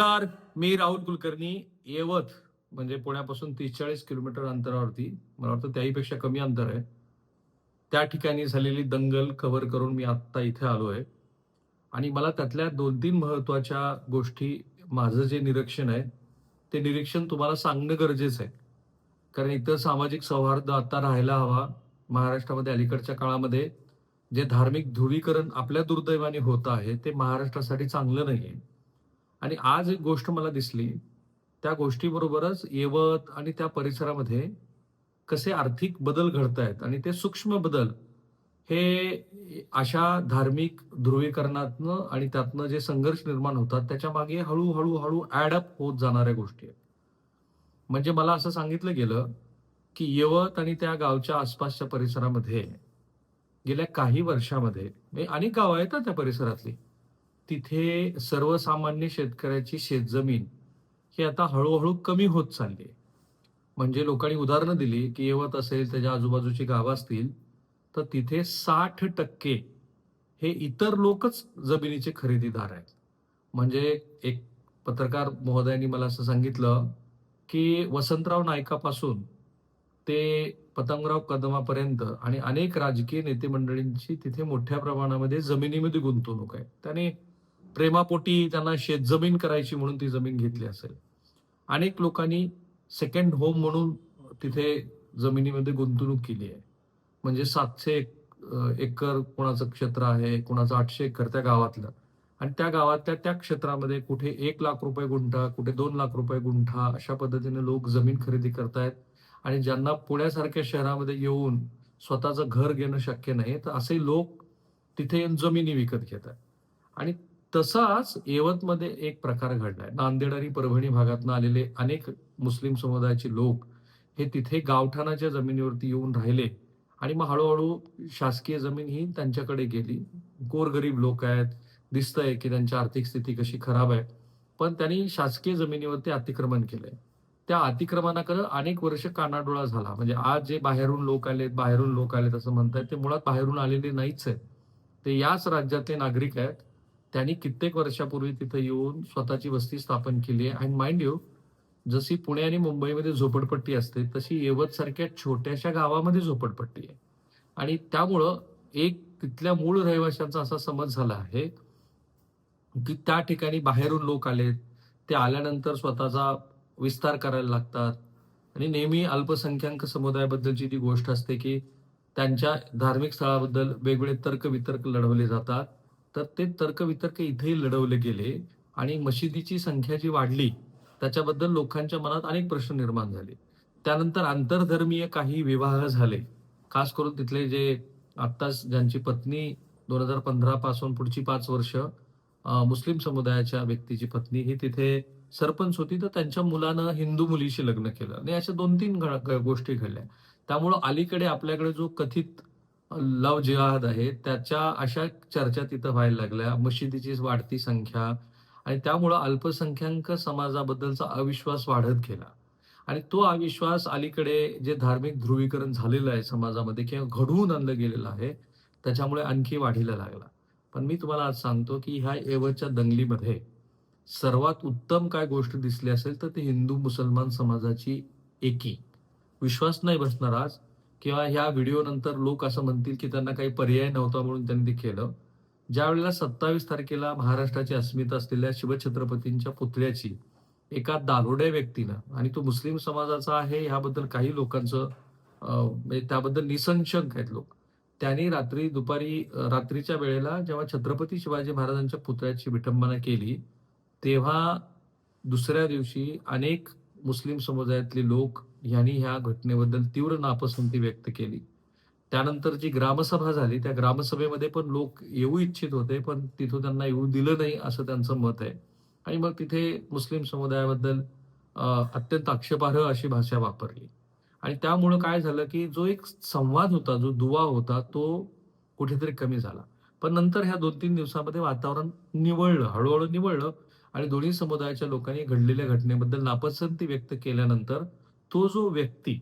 नमस्कार मी राहुल कुलकर्णी. येवत म्हणजे पुण्यापासून तीस चाळीस किलोमीटर अंतरावरती. मला वाटतं त्याहीपेक्षा कमी अंतर आहे. त्या ठिकाणी झालेली दंगल कव्हर करून मी आत्ता इथे आलो आहे. आणि मला त्यातल्या दोन तीन महत्त्वाच्या गोष्टी माझं जे निरीक्षण आहे ते निरीक्षण तुम्हाला सांगणं गरजेचं आहे. कारण इतर सामाजिक सौहार्द आता राहायला हवा. महाराष्ट्रामध्ये अलीकडच्या काळामध्ये जे धार्मिक ध्रुवीकरण आपल्या दुर्दैवाने होत आहे ते महाराष्ट्रासाठी चांगलं नाही आहे आणि आज एक गोष्ट मला दिसली त्या गोष्टीबरोबरच येवत आणि त्या परिसरामध्ये कसे आर्थिक बदल घडत आहेत आणि ते सूक्ष्म बदल हे अशा धार्मिक ध्रुवीकरणातनं आणि त्यातनं जे संघर्ष निर्माण होतात त्याच्यामागे हळूहळू हळू ॲडअप होत जाणाऱ्या गोष्टी आहेत. म्हणजे मला असं सांगितलं गेलं की यवत आणि त्या गावच्या आसपासच्या परिसरामध्ये गेल्या काही वर्षामध्ये म्हणजे अनेक गावं आहेत त्या परिसरातली तिथे सर्वसामान्य शेतकऱ्याची शेतजमीन ही आता हळूहळू कमी होत चालली आहे. म्हणजे लोकांनी उदाहरणं दिली की येवत असेल त्याच्या आजूबाजूची गावं असतील तर तिथे साठ टक्के हे इतर लोकच जमिनीचे खरेदीदार आहेत. म्हणजे एक पत्रकार महोदयांनी मला असं सांगितलं की वसंतराव नायकापासून ते पतंगराव कदमापर्यंत आणि अनेक राजकीय नेते मंडळींची तिथे मोठ्या प्रमाणामध्ये जमिनीमध्ये गुंतवणूक आहे. त्याने प्रेमापोटी त्यांना शेत जमीन करायची म्हणून ती जमीन घेतली असेल. अनेक लोकांनी सेकंड होम म्हणून तिथे जमिनीमध्ये गुंतवणूक केली आहे. म्हणजे सातशे एकर कोणाचं क्षेत्र आहे कोणाचं आठशे एकर त्या गावातलं. आणि त्या गावातल्या त्या क्षेत्रामध्ये कुठे एक लाख रुपये गुंठा कुठे दोन लाख रुपये गुंठा अशा पद्धतीने लोक जमीन खरेदी करतायत. आणि ज्यांना पुण्यासारख्या शहरामध्ये येऊन स्वतःचं घर घेणं शक्य नाही तर असे लोक तिथे येऊन जमिनी विकत घेतात. आणि तसाच येवतमध्ये एक प्रकार घडलाय. नांदेड आणि परभणी भागातून आलेले अनेक मुस्लिम समुदायाचे लोक हे तिथे गावठाणाच्या जमिनीवरती येऊन राहिले आणि मग हळूहळू शासकीय जमीन ही त्यांच्याकडे गेली. गोरगरीब लोक आहेत. दिसतंय की त्यांची आर्थिक स्थिती कशी खराब आहे. पण त्यांनी शासकीय जमिनीवरती अतिक्रमण केलंय. त्या अतिक्रमणाकडे अनेक वर्ष कानाडोळा झाला. म्हणजे आज जे बाहेरून लोक आलेत बाहेरून लोक आलेत असं म्हणतायत ते मुळात बाहेरून आलेले नाहीच आहेत. ते याच राज्यातले नागरिक आहेत. त्यांनी कित्येक वर्षापूर्वी तिथे येऊन स्वतःची वस्ती स्थापन केली आहे. आणि माइंड यू जशी पुणे आणि मुंबईमध्ये झोपडपट्टी असते तशी येवत सारख्या छोट्याशा गावामध्ये झोपडपट्टी आहे. आणि त्यामुळं एक तिथल्या मूळ रहिवाशांचा असा समज झाला आहे की त्या ठिकाणी बाहेरून लोक आलेत. ते आल्यानंतर स्वतःचा विस्तार करायला लागतात. आणि नेहमी अल्पसंख्याक समुदायाबद्दलची जी गोष्ट असते की त्यांच्या धार्मिक स्थळाबद्दल वेगवेगळे तर्क वितर्क लढवले जातात. तर ते तर्कवितर्क इथेही लढवले गेले आणि मशिदीची संख्या जी वाढली त्याच्याबद्दल लोकांच्या मनात अनेक प्रश्न निर्माण झाले. त्यानंतर आंतरधर्मीय काही विवाह झाले. खास करून तिथले जे आत्ताच ज्यांची पत्नी दोन हजार पंधरा पासून पुढची पाच वर्ष मुस्लिम समुदायाच्या व्यक्तीची पत्नी ही तिथे सरपंच होती तर त्यांच्या मुलानं हिंदू मुलीशी लग्न केलं. आणि अशा दोन तीन घ- गोष्टी घडल्या. त्यामुळं अलीकडे आपल्याकडे जो कथित लव जिहाद आहे. त्याच्या अशा चर्चा तिथं व्हायला लागल्या. मशिदीची वाढती संख्या आणि त्यामुळं अल्पसंख्याक समाजाबद्दलचा अविश्वास वाढत गेला. आणि तो अविश्वास अलीकडे जे धार्मिक ध्रुवीकरण झालेलं आहे समाजामध्ये किंवा घडवून आणलं गेलेलं आहे त्याच्यामुळे आणखी वाढीला लागला. पण मी तुम्हाला आज सांगतो की ह्या एवच्या दंगलीमध्ये सर्वात उत्तम काय गोष्ट दिसली असेल तर ती हिंदू मुसलमान समाजाची एकी. विश्वास नाही बसणार आज. किंवा ह्या व्हिडिओ नंतर लोक असं म्हणतील की त्यांना काही पर्याय नव्हता म्हणून त्यांनी ते केलं. ज्या वेळेला सत्तावीस तारखेला महाराष्ट्राची अस्मिता असलेल्या शिवछत्रपतींच्या पुतळ्याची एका दारोड्या व्यक्तीनं आणि तो मुस्लिम समाजाचा आहे ह्याबद्दल काही लोकांचं म्हणजे त्याबद्दल निसंशंक आहेत लोक. त्यांनी रात्री दुपारी रात्रीच्या वेळेला जेव्हा छत्रपती शिवाजी महाराजांच्या पुतळ्याची विटंबना केली तेव्हा दुसऱ्या दिवशी अनेक मुस्लिम समुदायातले लोक यांनी ह्या घटनेबद्दल तीव्र नापसंती व्यक्त केली. त्यानंतर जी ग्रामसभा झाली त्या ग्रामसभेमध्ये पण लोक येऊ इच्छित होते पण तिथं त्यांना येऊ दिलं नाही असं त्यांचं मत आहे. आणि मग तिथे मुस्लिम समुदायाबद्दल अत्यंत आक्षेपार्ह अशी भाषा वापरली. आणि त्यामुळं काय झालं की जो एक संवाद होता जो दुवा होता तो कुठेतरी कमी झाला. पण नंतर ह्या दोन तीन दिवसामध्ये वातावरण निवळलं हळूहळू निवळलं. आणि दोन्ही समुदायाच्या लोकांनी घडलेल्या घटनेबद्दल नापसंती व्यक्त केल्यानंतर तो जो व्यक्ती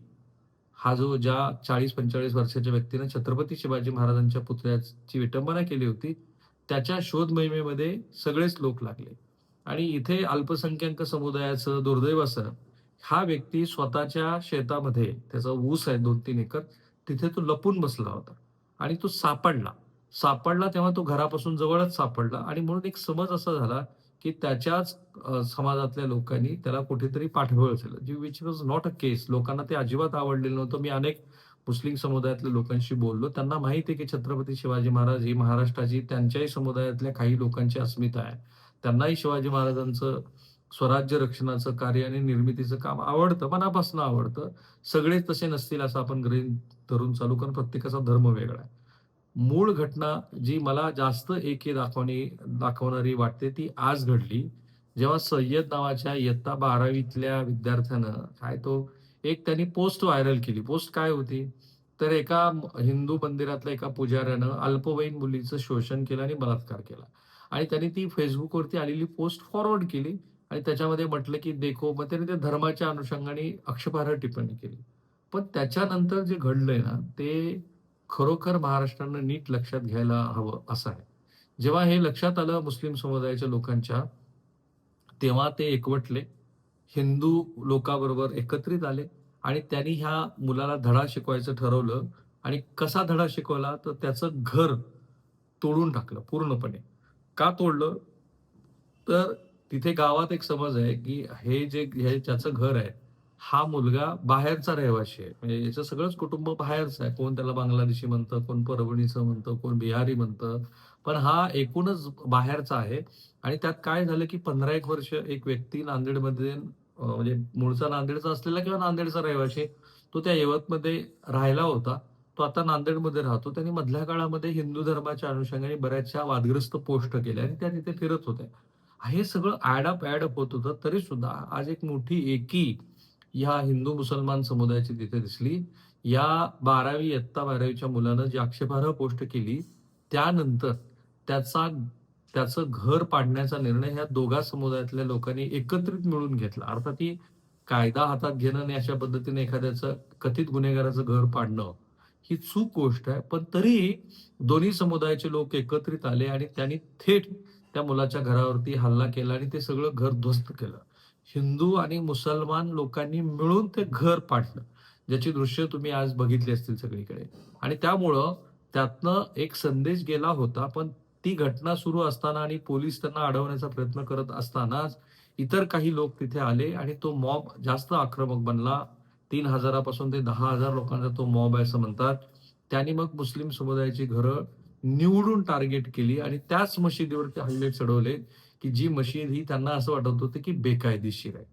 हा जो ज्या चाळीस पंचेचाळीस वर्षाच्या व्यक्तीनं छत्रपती शिवाजी महाराजांच्या पुतळ्याची विटंबना केली होती त्याच्या शोध मोहिमेमध्ये सगळेच लोक लागले. आणि इथे अल्पसंख्याक समुदायाचं दुर्दैव असं हा व्यक्ती स्वतःच्या शेतामध्ये त्याचा ऊस आहे दोन तीन एकर तिथे तो लपून बसला होता. आणि तो सापडला. सापडला तेव्हा तो घरापासून जवळच सापडला. आणि म्हणून एक समज असा झाला की त्याच्याच समाजातल्या लोकांनी त्याला कुठेतरी पाठबळ केलं जी which was not a case लोकांना ते अजिबात आवडलेलं नव्हतं. मी अनेक मुस्लिम समुदायातल्या लोकांशी बोललो. त्यांना माहिती आहे की छत्रपती शिवाजी महाराज ही महाराष्ट्राची त्यांच्याही समुदायातल्या काही लोकांची अस्मिता आहे. त्यांनाही शिवाजी महाराजांचं स्वराज्य रक्षणाचं कार्य आणि निर्मितीचं काम आवडतं मनापासून आवडतं. सगळेच तसे नसतील असं आपण ग्रहीत धरून चालू कारण प्रत्येकाचा धर्म वेगळा आहे. मूळ घटना जी मला जास्त एकी दाखवणी दाखवणारी वाटते ती आज घडली. जेव्हा सय्यद नावाच्या इयत्ता बारावीतल्या विद्यार्थ्यानं काय तो एक त्यांनी पोस्ट व्हायरल केली. पोस्ट काय होती? तर एका हिंदू मंदिरातल्या एका पुजाऱ्यानं अल्पवयीन मुलीचं शोषण केलं आणि बलात्कार केला. आणि त्यांनी ती फेसबुकवरती आलेली पोस्ट फॉरवर्ड केली आणि त्याच्यामध्ये म्हटलं की देखो मग त्याने त्या धर्माच्या अनुषंगाने अक्षपार्ह टिप्पणी केली. पण त्याच्यानंतर जे घडलंय ना ते खरोखर महाराष्ट्रानं नीट लक्षात घ्यायला हवं असं आहे. जेव्हा हे लक्षात आलं मुस्लिम समुदायाच्या लोकांच्या तेव्हा ते एकवटले. हिंदू लोकांबरोबर एकत्रित आले आणि त्यांनी ह्या मुलाला धडा शिकवायचं ठरवलं आणि कसा धडा शिकवला तर त्याचं घर तोडून टाकलं पूर्णपणे. का तोडलं? तर तिथे गावात एक समज आहे की हे जे हे ज्याचं घर आहे हा मुलगा बाहेरचा रहिवाशी आहे. म्हणजे याचं सगळंच कुटुंब बाहेरचं आहे. कोण त्याला बांगलादेशी म्हणतं कोण परभणीचं म्हणतं कोण बिहारी म्हणतं. पण हा एकूणच बाहेरचा आहे. आणि त्यात काय झालं की पंधरा एक वर्ष एक व्यक्ती नांदेडमध्ये म्हणजे मूळचा नांदेडचा असलेला किंवा नांदेडचा रहिवाशी तो त्या यवतमध्ये राहिला होता. तो आता नांदेडमध्ये राहतो. त्यांनी मधल्या काळामध्ये हिंदू धर्माच्या अनुषंगाने बऱ्याचशा वादग्रस्त पोस्ट केल्या आणि त्या तिथे फिरत होत्या. हे सगळं ऍडअप ऍडअप होत होतं. तरी सुद्धा आज एक मोठी एकी ह्या हिंदू मुसलमान समुदायाची तिथे दिसली. या बारावी इयत्ता बारावीच्या मुलानं जी आक्षेपार्ह पोस्ट केली त्यानंतर त्याचा त्याचं घर पाडण्याचा निर्णय ह्या दोघा समुदायातल्या लोकांनी एकत्रित मिळून घेतला. अर्थात ही कायदा हातात घेणं आणि अशा पद्धतीने एखाद्याचं कथित गुन्हेगाराचं घर पाडणं ही चूक गोष्ट आहे. पण तरी दोन्ही समुदायाचे लोक एकत्रित आले आणि त्यांनी थेट त्या मुलाच्या घरावरती हल्ला केला आणि ते सगळं घर ध्वस्त केलं. हिंदू आणि मुसलमान लोकांनी मिळून ते घर पाडलं ज्याची दृश्य तुम्ही आज बघितली असतील सगळीकडे. आणि त्यामुळं त्यातनं एक संदेश गेला होता पण ती घटना सुरू असताना आणि पोलीस त्यांना अडवण्याचा प्रयत्न करत असतानाच इतर काही लोक तिथे आले आणि तो मॉब जास्त आक्रमक बनला. तीन हजारापासून ते दहा हजार लोकांचा तो मॉब आहे असं म्हणतात. त्यांनी मग मुस्लिम समुदायाची घरं निवडून टार्गेट केली आणि त्याच मशिदीवरती हल्ले चढवले. की जी मशीद ही त्यांना असं वाटत होतं की बेकायदेशीर आहे.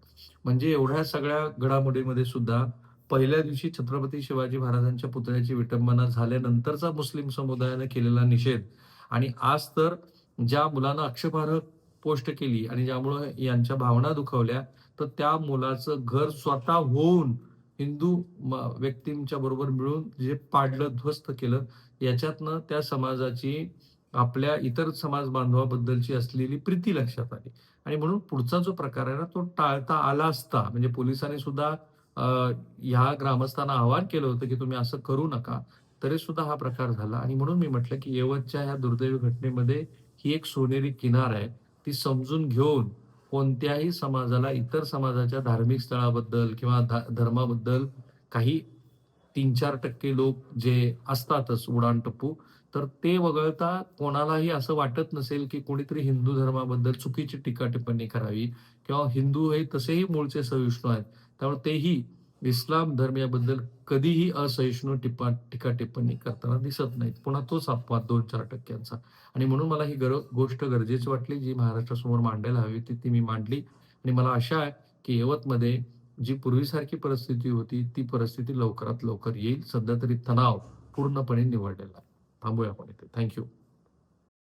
म्हणजे एवढ्या सगळ्या घडामोडीमध्ये सुद्धा पहिल्या दिवशी छत्रपती शिवाजी महाराजांच्या पुतळ्याची विटंबना झाल्यानंतरचा मुस्लिम समुदायाने केलेला निषेध आणि आज तर ज्या मुलानं आक्षेपार्ह पोस्ट केली आणि ज्यामुळं यांच्या भावना दुखावल्या तर त्या मुलाचं घर स्वतः होऊन हिंदू व्यक्तींच्या बरोबर मिळून जे पाडलं ध्वस्त केलं याच्यातनं त्या समाजाची आपल्या इतर समाज बांधवाबद्दलची असलेली प्रीती लक्षात आली. आणि म्हणून पुढचा जो प्रकार आहे ना तो टाळता आला असता. म्हणजे पोलिसांनी सुद्धा ह्या ग्रामस्थांना आवाहन केलं होतं की तुम्ही असं करू नका. तरी सुद्धा हा प्रकार झाला. आणि म्हणून मी म्हटलं की यवतच्या ह्या दुर्दैवी घटनेमध्ये ही एक सोनेरी किनार आहे. ती समजून घेऊन कोणत्याही समाजाला इतर समाजाच्या धार्मिक स्थळाबद्दल किंवा धर्माबद्दल काही तीन चार टक्के लोक जे असतातच उडाण टप्पू तर ते वगळता कोणालाही असं वाटत नसेल की कोणीतरी हिंदू धर्माबद्दल चुकीची टीका टिप्पणी करावी किंवा हिंदू हे तसेही मूळचे सहिष्णू आहेत. त्यामुळे तेही इस्लाम धर्मियाबद्दल कधीही असहिष्णू टिप्पा टीका टिप्पणी करताना दिसत नाहीत. पुन्हा तोच अपवाद दोन चार टक्क्यांचा. आणि म्हणून मला ही गर गोष्ट गरजेची वाटली जी महाराष्ट्रासमोर मांडायला हवी ती ती मी मांडली. आणि मला आशा आहे की यवतमध्ये जी पूर्वीसारखी परिस्थिती होती ती परिस्थिती लवकरात लवकर येईल. सध्या तरी तणाव पूर्णपणे निवडलेला आहे. थांबूया आपण इथे थँक्यू